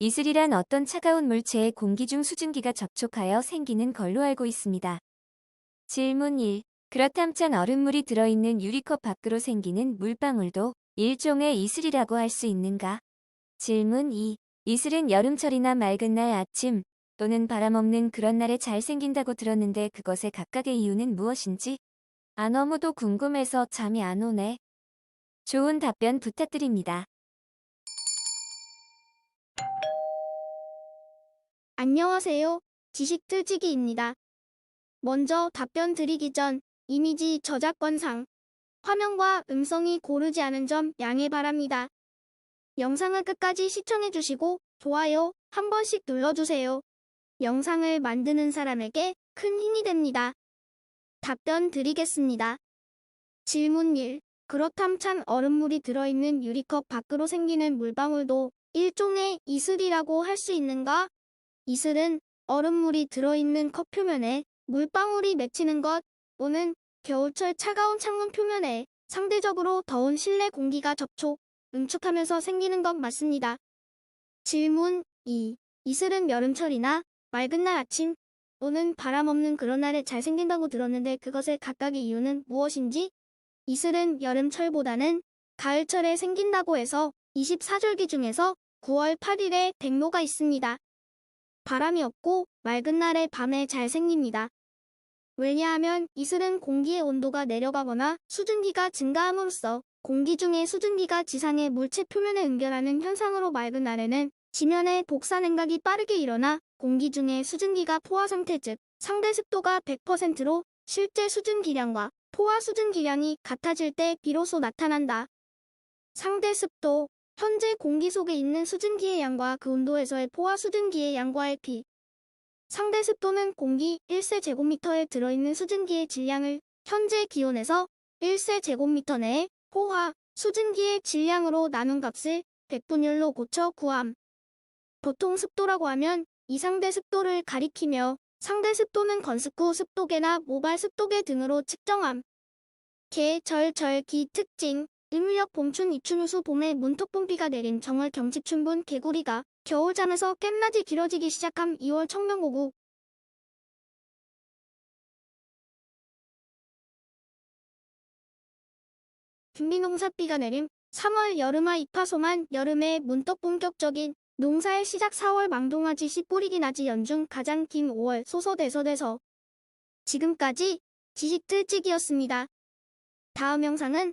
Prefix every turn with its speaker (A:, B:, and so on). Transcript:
A: 이슬이란 어떤 차가운 물체에 공기 중 수증기가 접촉하여 생기는 걸로 알고 있습니다. 질문 1. 그렇담 찬 얼음물이 들어있는 유리컵 밖으로 생기는 물방울도 일종의 이슬이라고 할 수 있는가? 질문 2. 이슬은 여름철이나 맑은 날 아침 또는 바람 없는 그런 날에 잘 생긴다고 들었는데 그것의 각각의 이유는 무엇인지? 아 너무도 궁금해서 잠이 안 오네. 좋은 답변 부탁드립니다.
B: 안녕하세요. 지식틀지기입니다. 먼저 답변 드리기 전 이미지 저작권상 화면과 음성이 고르지 않은 점 양해 바랍니다. 영상을 끝까지 시청해주시고 좋아요 한 번씩 눌러주세요. 영상을 만드는 사람에게 큰 힘이 됩니다. 답변 드리겠습니다. 질문 1. 그렇담 찬 얼음물이 들어있는 유리컵 밖으로 생기는 물방울도 일종의 이슬이라고 할 수 있는가? 이슬은 얼음물이 들어있는 컵 표면에 물방울이 맺히는 것 또는 겨울철 차가운 창문 표면에 상대적으로 더운 실내 공기가 접촉, 응축하면서 생기는 것 맞습니다. 질문 2. 이슬은 여름철이나 맑은 날 아침 또는 바람 없는 그런 날에 잘 생긴다고 들었는데 그것의 각각의 이유는 무엇인지? 이슬은 여름철보다는 가을철에 생긴다고 해서 24절기 중에서 9월 8일에 백로가 있습니다. 바람이 없고 맑은 날에 밤에 잘 생깁니다. 왜냐하면 이슬은 공기의 온도가 내려가거나 수증기가 증가함으로써 공기 중의 수증기가 지상의 물체 표면에 응결하는 현상으로 맑은 날에는 지면에 복사 냉각이 빠르게 일어나 공기 중의 수증기가 포화 상태 즉 상대 습도가 100%로 실제 수증기량과 포화 수증기량이 같아질 때 비로소 나타난다. 상대 습도 현재 공기 속에 있는 수증기의 양과 그 온도에서의 포화 수증기의 양과의 비. 상대 습도는 공기 1세제곱미터에 들어있는 수증기의 질량을 현재 기온에서 1세제곱미터 내에 포화 수증기의 질량으로 나눈 값을 백분율로 고쳐 구함. 보통 습도라고 하면 이 상대 습도를 가리키며 상대 습도는 건습구 습도계나 모발 습도계 등으로 측정함. 개, 절, 절 기 특징 일물력 봄춘 입춘우수 봄에 문턱봄비가 내린 정월 경칩춘분 개구리가 겨울잠에서 깸낮이 길어지기 시작함 2월 청명고구 준비농사비가 내림 3월 여름아 입하소만 여름에 문턱 본격적인 농사의 시작 4월 망동아지 씨 뿌리기 나지 연중 가장 긴 5월 소서대서대서 지금까지 지식틀찍이었습니다. 다음 영상은